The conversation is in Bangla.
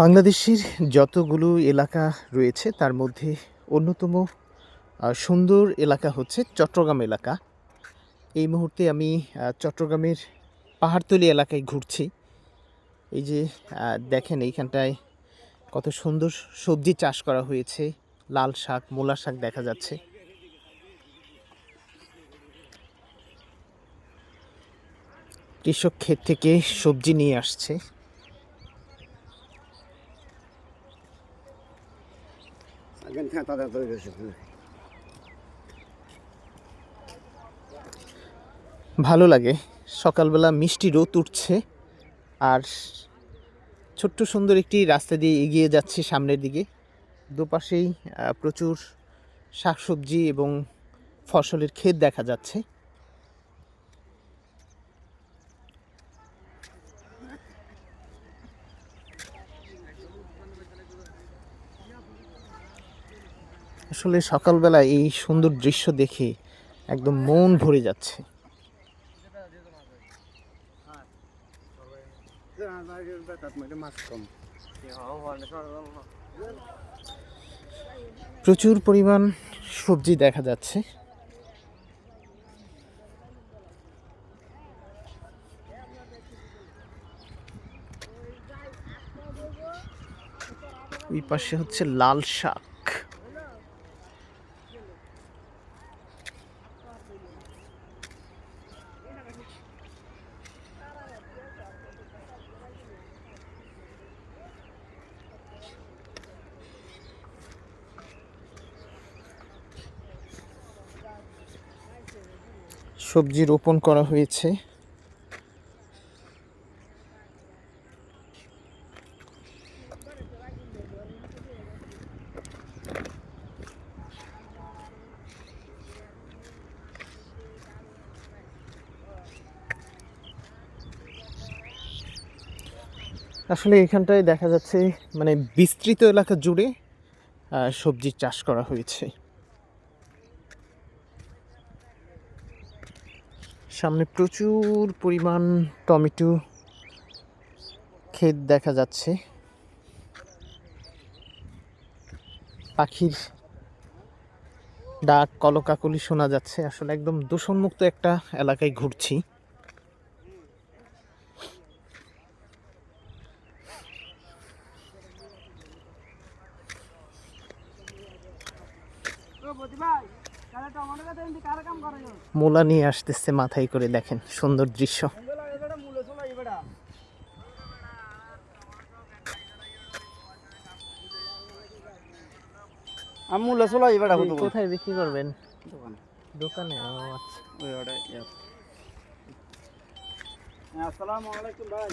বাংলাদেশের যতগুলো এলাকা রয়েছে, তার মধ্যে অন্যতম সুন্দর এলাকা হচ্ছে চট্টগ্রাম এলাকা। এই মুহূর্তে আমি চট্টগ্রামের পাহাড়তলি এলাকায় ঘুরছি। এই যে দেখেন এইখানটায় কত সুন্দর সবজি চাষ করা হয়েছে। লাল শাক, মূলা শাক দেখা যাচ্ছে। কৃষক ক্ষেত থেকে সবজি নিয়ে আসছে। That ভালো লাগে। সকালবেলা মিষ্টি রোদ উঠছে, আর ছোট্ট সুন্দর একটি রাস্তা দিয়ে এগিয়ে যাচ্ছে সামনের দিকে। দুপাশেই প্রচুর শাকসবজি এবং ফসলের ক্ষেত দেখা যাচ্ছে। আসলে সকালবেলা এই সুন্দর দৃশ্য দেখে একদম মন ভরে যাচ্ছে। প্রচুর পরিমাণ সবজি দেখা যাচ্ছে। ওই পাশে হচ্ছে লাল শাক। সবজি রোপণ করা হয়েছে। আসলে এখানটায় দেখা যাচ্ছে মানে বিস্তৃত এলাকা জুড়ে আহ, সবজির চাষ করা হয়েছে। সামনে প্রচুর পরিমাণ টমেটো ক্ষেত দেখা যাচ্ছে। পাখির ডাক, কলকাকলি শোনা যাচ্ছে। আসলে একদম দূষণমুক্ত একটা এলাকায় ঘুরছি। মোলা নিয়ে আসতেছে মাথায় করে দেখেন সুন্দর দৃশ্য। চলো এবার কোথায় বিক্রি করবেন? দোকানে। ও আচ্ছা। আসসালামু আলাইকুম ভাই।